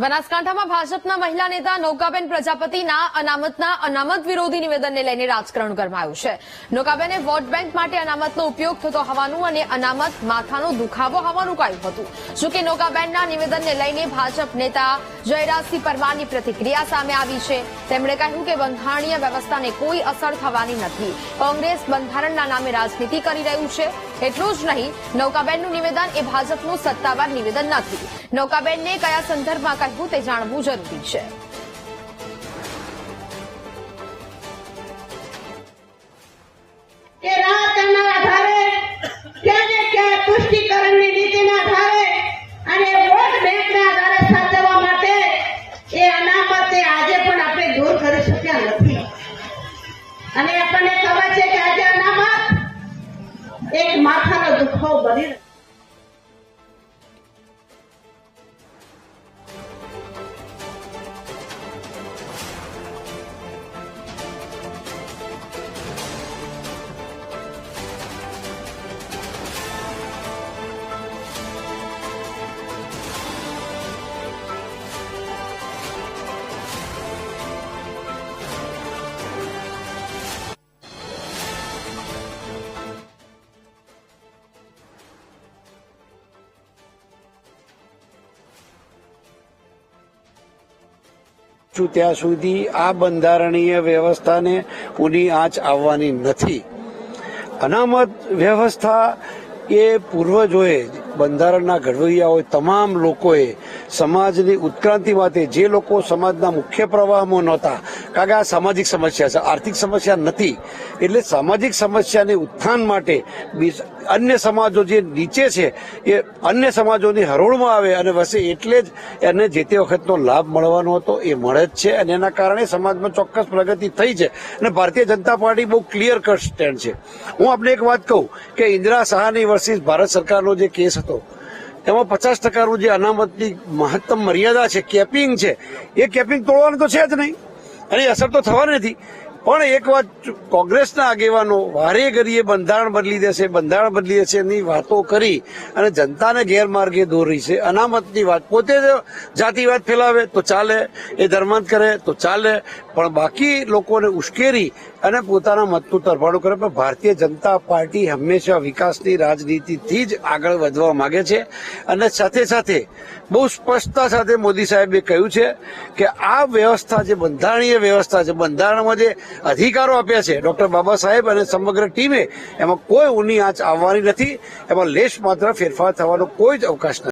બનાસકાંઠામાં ભાજપના મહિલા નેતા નૌકાબેન પ્રજાપતિના અનામતના અનામત વિરોધી નિવેદનને લઈને રાજકારણ ગરમાયું છે. નૌકાબેને વોટ બેંક માટે અનામતનો ઉપયોગ થતો હોવાનું અને અનામત માથાનો દુખાવો હોવાનું કહ્યું હતું. જોકે નૌકાબેનના નિવેદનને લઈને ભાજપ નેતા જયરાજસિંહ પરમારની પ્રતિક્રિયા સામે આવી છે. તેમણે કહ્યું કે બંધારણીય વ્યવસ્થાને કોઈ અસર થવાની નથી. કોંગ્રેસ બંધારણના નામે રાજનીતિ કરી રહ્યું છે. એટલું જ નહીં, નૌકાબેનનું નિવેદન એ ભાજપનું સત્તાવાર નિવેદન નથી. નૌકાબેનને કયા સંદર્ભમાં કહ્યું તે જાણવું જરૂરી છે. આધારે અને વોટ બેંકના આધારે સાચવવા માટે એ અનામત આજે પણ આપણે દૂર કરી શક્યા નથી. અને આપણને ખબર છે એક માથાનો દુખાવો બની રહ્યો. ત્યાં સુધી આ બંધારણીય વ્યવસ્થાને ઉની આંચ આવવાની નથી. અનામત વ્યવસ્થા એ પૂર્વજોએ બંધારણના ઘડવૈયાઓએ તમામ લોકોએ સમાજની ઉત્ક્રાંતિ માટે જે લોકો સમાજના મુખ્ય પ્રવાહમાં નહોતા, કારણ કે આ સામાજિક સમસ્યા છે, આર્થિક સમસ્યા નથી, એટલે સામાજિક સમસ્યાને ઉત્થાન માટે અન્ય સમાજો જે નીચે છે, એ અન્ય સમાજોની હરોળમાં આવે અને વસે એટલે જ એને જે તે વખતનો લાભ મળવાનો હતો, એ મળે જ છે અને એના કારણે સમાજમાં ચોક્કસ પ્રગતિ થઈ છે અને ભારતીય જનતા પાર્ટી બહુ ક્લિયર કટ સ્ટેન્ડ છે. હું આપને એક વાત કહું કે ઇન્દિરા સહાની વર્સિસ ભારત સરકારનો જે કેસ હતો એમાં પચાસ ટકાનું જે અનામતની મહત્તમ મર્યાદા છે કેપિંગ છે, એ કેપિંગ તોડવાનું તો છે જ નહીં. અને અસર તો થવાની નથી. પણ એક વાત કોંગ્રેસના આગેવાનો વારે ઘડીએ બંધારણ બદલી દેશે, બંધારણ બદલી દેશે એની વાતો કરી અને જનતાને ગેરમાર્ગે દોરી છે. અનામતની વાત પોતે જાતિવાદ ફેલાવે તો ચાલે, એ ધર્માંત કરે તો ચાલે. પણ બાકી લોકોને ઉશ્કેરી અને પોતાના મતનું તરફાણું કરે પણ ભારતીય જનતા પાર્ટી હંમેશા વિકાસની રાજનીતિથી જ આગળ વધવા માંગે છે. અને સાથે સાથે બહુ સ્પષ્ટતા સાથે મોદી સાહેબે કહ્યું છે કે આ વ્યવસ્થા જે બંધારણીય વ્યવસ્થા છે, બંધારણમાં જે અધિકારો આપ્યા છે, ડોક્ટર બાબા સાહેબ અને સમગ્ર ટીમે, એમાં કોઈ ઉની આંચ આવવાની નથી. એમાં લેશ માત્ર ફેરફાર થવાનો કોઈ જ અવકાશ નથી.